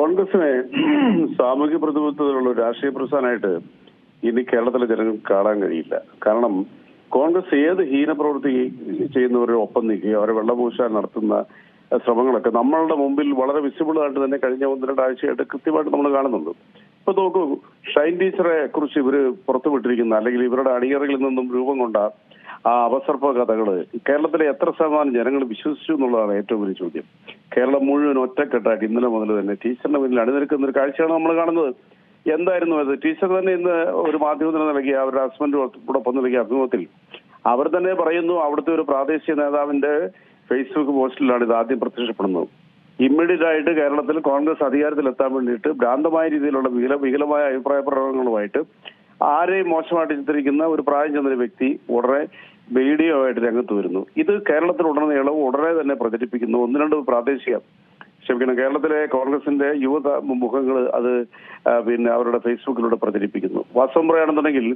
കോൺഗ്രസിനെ സാമൂഹ്യ പ്രതിബദ്ധതയുള്ള രാഷ്ട്രീയ പ്രസ്ഥാനമായിട്ട് ഇനി കേരളത്തിലെ ജനങ്ങൾ കാണാൻ കഴിയില്ല. കാരണം കോൺഗ്രസ് ഏത് ഹീനപ്രവൃത്തി ചെയ്യുന്നവരുടെ ഒപ്പം നിൽക്കുക അവരെ വെള്ളപൂശാൻ നടത്തുന്ന ശ്രമങ്ങളൊക്കെ നമ്മളുടെ മുമ്പിൽ വളരെ വിസിബിൾ ആയിട്ട് തന്നെ കഴിഞ്ഞ ഒന്ന് രണ്ടാഴ്ചയായിട്ട് കൃത്യമായിട്ട് നമ്മൾ കാണുന്നുണ്ട്. ഇപ്പൊ നോക്കൂ ഷൈൻ ടീച്ചറെ കുറിച്ച് ഇവർ പുറത്തുവിട്ടിരിക്കുന്ന അല്ലെങ്കിൽ ഇവരുടെ അണിയറകളിൽ നിന്നും രൂപം കൊണ്ട ആ അവസർപ്പ കഥകൾ കേരളത്തിലെ എത്ര ശതമാനം ജനങ്ങൾ വിശ്വസിച്ചു എന്നുള്ളതാണ് ഏറ്റവും വലിയ ചോദ്യം. കേരളം മുഴുവൻ ഒറ്റക്കെട്ടായിട്ട് ഇന്നലെ മുതൽ തന്നെ ടീച്ചറിന്റെ മുന്നിൽ അണിനിരക്കുന്ന ഒരു കാഴ്ചയാണ് നമ്മൾ കാണുന്നത്. എന്തായിരുന്നു അത്? ടീച്ചർ തന്നെ ഇന്ന് ഒരു മാധ്യമത്തിന് നൽകിയ അവരുടെ ഹസ്ബൻഡോടൊപ്പം നൽകിയ അഭിമുഖത്തിൽ അവർ തന്നെ പറയുന്നു അവിടുത്തെ ഒരു പ്രാദേശിക നേതാവിന്റെ ഫേസ്ബുക്ക് പോസ്റ്റിലാണ് ഇത് ആദ്യം പ്രത്യക്ഷപ്പെടുന്നത്. ഇമ്മീഡിയറ്റ് ആയിട്ട് കേരളത്തിൽ കോൺഗ്രസ് അധികാരത്തിലെത്താൻ വേണ്ടിയിട്ട് ഭ്രാന്തമായ രീതിയിലുള്ള വികല വികലമായ അഭിപ്രായ പ്രകടനങ്ങളുമായിട്ട് ആരെയും മോശമായിട്ട് ചിത്രിക്കുന്ന ഒരു പ്രായം ചെന്നൊരു വ്യക്തി ഉടനെ വീഡിയോ ആയിട്ട് രംഗത്ത് വരുന്നു. ഇത് കേരളത്തിൽ ഉടനീളം ഉടനെ തന്നെ പ്രചരിപ്പിക്കുന്നു. ഒന്ന് രണ്ട് പ്രാദേശിക ക്ഷമിക്കണം കേരളത്തിലെ കോൺഗ്രസിന്റെ യുവത മുഖങ്ങൾ അത് പിന്നെ അവരുടെ ഫേസ്ബുക്കിലൂടെ പ്രചരിപ്പിക്കുന്നു. വാസ്തവം പറയുകയാണെന്നുണ്ടെങ്കിൽ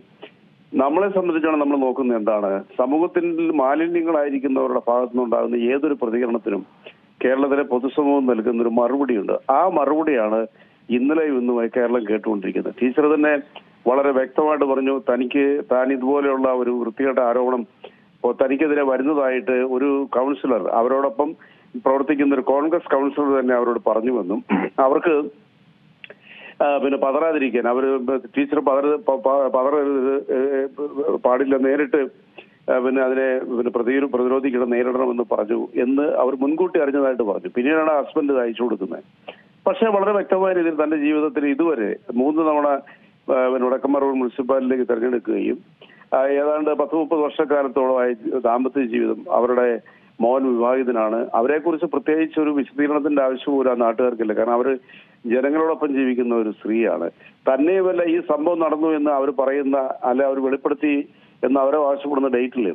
നമ്മളെ സംബന്ധിച്ചാണ് നമ്മൾ നോക്കുന്നത് എന്താണ്? സമൂഹത്തിൽ മാലിന്യങ്ങളായിരിക്കുന്നവരുടെ ഭാഗത്തുനിന്നുണ്ടാകുന്ന ഏതൊരു പ്രതികരണത്തിനും കേരളത്തിലെ പൊതുസമൂഹം നൽകുന്ന ഒരു മറുപടിയുണ്ട്. ആ മറുപടിയാണ് ഇന്നലെ ഇന്നുമായി കേരളം കേട്ടുകൊണ്ടിരിക്കുന്നത്. ടീച്ചർ തന്നെ വളരെ വ്യക്തമായിട്ട് പറഞ്ഞു തനിക്ക് താൻ ഇതുപോലെയുള്ള ഒരു വൃത്തികെട്ട ആരോപണം തനിക്കെതിരെ വരുന്നതായിട്ട് ഒരു കൗൺസിലർ അവരോടൊപ്പം പ്രവർത്തിക്കുന്ന ഒരു കോൺഗ്രസ് കൗൺസിലർ തന്നെ അവരോട് പറഞ്ഞു പറഞ്ഞുവെന്നും അവർക്ക് പിന്നെ പതറാതിരിക്കാൻ അവർ ടീച്ചർ പതറ പതറരുത് പാടില്ല നേരിട്ട് പിന്നെ അതിനെ പിന്നെ പ്രതി പ്രതിരോധിക്കണം നേരിടണമെന്ന് പറഞ്ഞു എന്ന് അവർ മുൻകൂട്ടി അറിഞ്ഞതായിട്ട് പറഞ്ഞു. പിന്നീടാണ് ഹസ്ബൻഡ് അയച്ചു കൊടുക്കുന്നത്. പക്ഷേ വളരെ വ്യക്തമായ രീതിയിൽ തന്റെ ജീവിതത്തിൽ ഇതുവരെ മൂന്ന് തവണ വടക്കമ്പറൂർ മുനിസിപ്പാലിറ്റിയിലേക്ക് തെരഞ്ഞെടുക്കുകയും ഏതാണ്ട് പത്ത് മുപ്പത് വർഷക്കാലത്തോളമായി ദാമ്പത്യ ജീവിതം അവരുടെ മോൻ വിവാഹിതനാണ്. അവരെക്കുറിച്ച് പ്രത്യേകിച്ച് ഒരു വിശദീകരണത്തിന്റെ ആവശ്യം പോലും ആ നാട്ടുകാർക്കില്ല. കാരണം അവർ ജനങ്ങളോടൊപ്പം ജീവിക്കുന്ന ഒരു സ്ത്രീയാണ്. തന്നെയുമല്ല ഈ സംഭവം നടന്നു എന്ന് അവർ പറയുന്ന അല്ല അവർ വെളിപ്പെടുത്തി എന്ന് അവരെ ആവശ്യപ്പെടുന്ന ഡേറ്റിൽ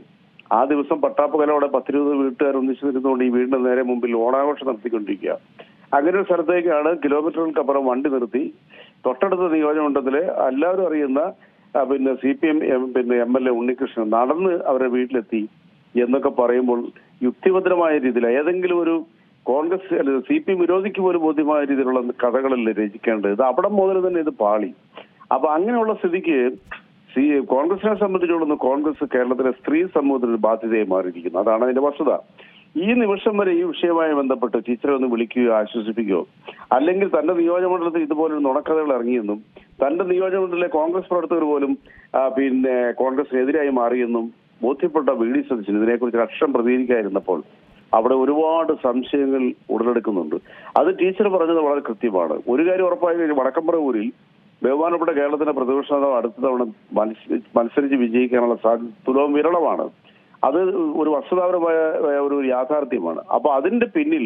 ആ ദിവസം പട്ടാപ്പകലോടെ പത്തിരുപത് വീട്ടുകാർ ഒന്നിച്ചു നിന്നുകൊണ്ട് ഈ വീടിന്റെ നേരെ മുമ്പിൽ ഓണാഘോഷം നടത്തിക്കൊണ്ടിരിക്കുക. അങ്ങനെ ഒരു സ്ഥലത്തേക്കാണ് കിലോമീറ്ററുകൾക്കപ്പുറം വണ്ടി നിർത്തി. തൊട്ടടുത്ത നിയോജകമണ്ഡലത്തിൽ എല്ലാവരും അറിയുന്ന പിന്നെ സി പി എം പിന്നെ എം എൽ എ ഉണ്ണികൃഷ്ണൻ നടന്ന് അവരുടെ വീട്ടിലെത്തി എന്നൊക്കെ പറയുമ്പോൾ യുക്തിഭദ്രമായ രീതിയിൽ ഏതെങ്കിലും ഒരു കോൺഗ്രസ് അല്ലെങ്കിൽ സി പി വിരോധിക്ക് പോലും ബോധ്യമായ രീതിയിലുള്ള കഥകളല്ലേ രചിക്കേണ്ടത്? ഇത് അവിടെ മുതൽ തന്നെ ഇത് പാളി. അപ്പൊ അങ്ങനെയുള്ള സ്ഥിതിക്ക് സി കോൺഗ്രസിനെ സംബന്ധിച്ചിടത്തോളം കോൺഗ്രസ് കേരളത്തിലെ സ്ത്രീ സമൂഹത്തിന് ബാധ്യതയായി മാറിയിരിക്കുന്നു. അതാണ് അതിന്റെ വസ്തുത. ഈ നിമിഷം വരെ ഈ വിഷയവുമായി ബന്ധപ്പെട്ട് ടീച്ചറെ ഒന്ന് വിളിക്കുകയോ ആശ്വസിപ്പിക്കുകയോ അല്ലെങ്കിൽ തന്റെ നിയോജകമണ്ഡലത്തിൽ ഇതുപോലൊരു നുണക്കഥകൾ ഇറങ്ങിയെന്നും തന്റെ നിയോജകമണ്ഡലത്തിലെ കോൺഗ്രസ് പ്രവർത്തകർ പോലും പിന്നെ കോൺഗ്രസിനെതിരായി മാറിയെന്നും ബോധ്യപ്പെട്ട വി ഡി സതീശൻ ഇതിനെക്കുറിച്ച് അക്ഷരം പ്രതികരിക്കാതിരുന്നപ്പോൾ അവിടെ ഒരുപാട് സംശയങ്ങൾ ഉടലെടുക്കുന്നുണ്ട്. അത് ടീച്ചർ പറഞ്ഞത് വളരെ കൃത്യമാണ്. ഒരു കാര്യം ഉറപ്പായി കഴിഞ്ഞാൽ വടക്കമ്പറവൂരിൽ ബഹുമാനപ്പെട്ട കേരളത്തിന്റെ പ്രതിപക്ഷ നേതാവ് അടുത്ത തവണ മത്സരിച്ച് വിജയിക്കാനുള്ള സാധ്യത തുലവും വിരളമാണ്. അത് ഒരു വസ്തുതാപരമായ ഒരു യാഥാർത്ഥ്യമാണ്. അപ്പൊ അതിന്റെ പിന്നിൽ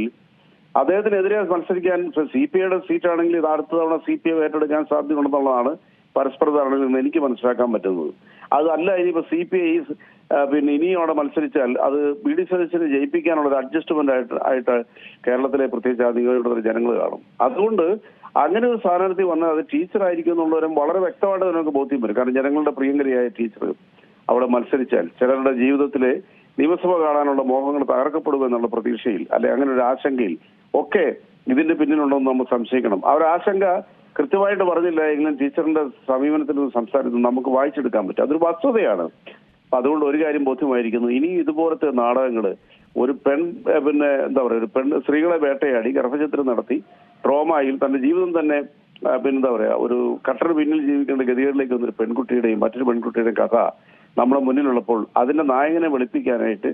അദ്ദേഹത്തിനെതിരെ മത്സരിക്കാൻ സി പി ഐയുടെ സീറ്റാണെങ്കിൽ ഇത് അടുത്ത തവണ സി പി ഐ ഏറ്റെടുക്കാൻ സാധ്യതയുണ്ടെന്നുള്ളതാണ് പരസ്പര ധാരണയിൽ നിന്ന് എനിക്ക് മനസ്സിലാക്കാൻ പറ്റുന്നത്. അതല്ല ഇനിയിപ്പോ സി പി ഐ പിന്നെ ഇനിയും അവിടെ മത്സരിച്ചാൽ അത് ബി ഡി സതീശനെ ജയിപ്പിക്കാനുള്ള ഒരു അഡ്ജസ്റ്റ്മെന്റ് ആയിട്ട് ആയിട്ട് കേരളത്തിലെ പ്രത്യേകിച്ച് അധികാരിയുടെ ജനങ്ങൾ കാണും. അതുകൊണ്ട് അങ്ങനെ ഒരു സ്ഥാനാർത്ഥി വന്നാൽ അത് ടീച്ചർ ആയിരിക്കും എന്നുള്ളവരും വളരെ വ്യക്തമായിട്ട് നമുക്ക് ബോധ്യം വരും. കാരണം ജനങ്ങളുടെ പ്രിയങ്കരിയായ ടീച്ചർ അവിടെ മത്സരിച്ചാൽ ചിലരുടെ ജീവിതത്തിലെ നിയമസഭ കാണാനുള്ള മോഹങ്ങൾ തകർക്കപ്പെടുമെന്നുള്ള പ്രതീക്ഷയിൽ അല്ലെ അങ്ങനെ ഒരു ആശങ്കയിൽ ഒക്കെ ഇതിന്റെ പിന്നിലുണ്ടെന്ന് നമ്മൾ സംശയിക്കണം. ആ ഒരു ആശങ്ക കൃത്യമായിട്ട് പറഞ്ഞില്ല എങ്കിലും ടീച്ചറിന്റെ സമീപനത്തിൽ സംസാരത്തിൽ നമുക്ക് വായിച്ചെടുക്കാൻ പറ്റും. അതൊരു വസ്തുതയാണ്. അപ്പൊ അതുകൊണ്ട് ഒരു കാര്യം ബോധ്യമായിരിക്കുന്നു. ഇനി ഇതുപോലത്തെ നാടകങ്ങൾ ഒരു പെൺ പിന്നെ എന്താ പറയുക ഒരു പെൺ സ്ത്രീകളെ വേട്ടയാടി ഗർഭചിത്രം നടത്തി ട്രോമയിൽ തന്റെ ജീവിതം തന്നെ പിന്നെ പിന്നെന്താ പറയാ ഒരു കട്ടർ പിന്നിൽ ജീവിക്കേണ്ട ഗതികളിലേക്ക് വന്നൊരു പെൺകുട്ടിയുടെയും മറ്റൊരു പെൺകുട്ടിയുടെയും കഥ നമ്മുടെ മുന്നിലുള്ളപ്പോൾ അതിന്റെ നായകനെ വെളുപ്പിക്കാനായിട്ട്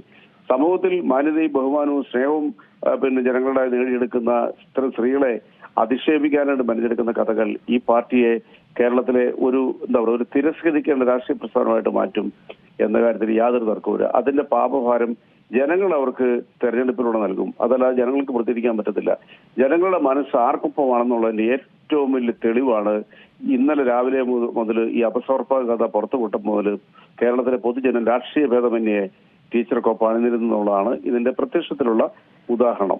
സമൂഹത്തിൽ മാന്യതയും ബഹുമാനവും സ്നേഹവും പിന്നെ ജനങ്ങളുടെ നേടിയെടുക്കുന്ന സ്ത്രീകളെ അധിക്ഷേപിക്കാനായിട്ട് മെനഞ്ഞെടുക്കുന്ന കഥകൾ ഈ പാർട്ടിയെ കേരളത്തിലെ ഒരു എന്താ പറയുക ഒരു തിരസ്കരിക്കേണ്ട രാഷ്ട്രീയ പ്രസ്ഥാനമായിട്ട് മാറ്റും എന്ന കാര്യത്തിൽ യാതൊരു തർക്കവുമില്ല അതിന്റെ പാപഭാരം ജനങ്ങൾ അവർക്ക് തെരഞ്ഞെടുപ്പിലൂടെ നൽകും. അതല്ലാതെ ജനങ്ങൾക്ക് പ്രതികരിക്കാൻ പറ്റത്തില്ല. ജനങ്ങളുടെ മനസ്സ് ആർക്കൊപ്പമാണെന്നുള്ളതിന്റെ ഏറ്റവും വലിയ തെളിവാണ് ഇന്നലെ രാവിലെ മുതൽ ഈ അപസമർപ്പക കഥ പുറത്തുവിട്ട മുതൽ കേരളത്തിലെ പൊതുജനം രാഷ്ട്രീയ ഭേദമന്യേ ടീച്ചർക്കൊപ്പം അണിനിരുന്നുള്ളതാണ് ഇതിന്റെ പ്രത്യക്ഷത്തിലുള്ള ഉദാഹരണം.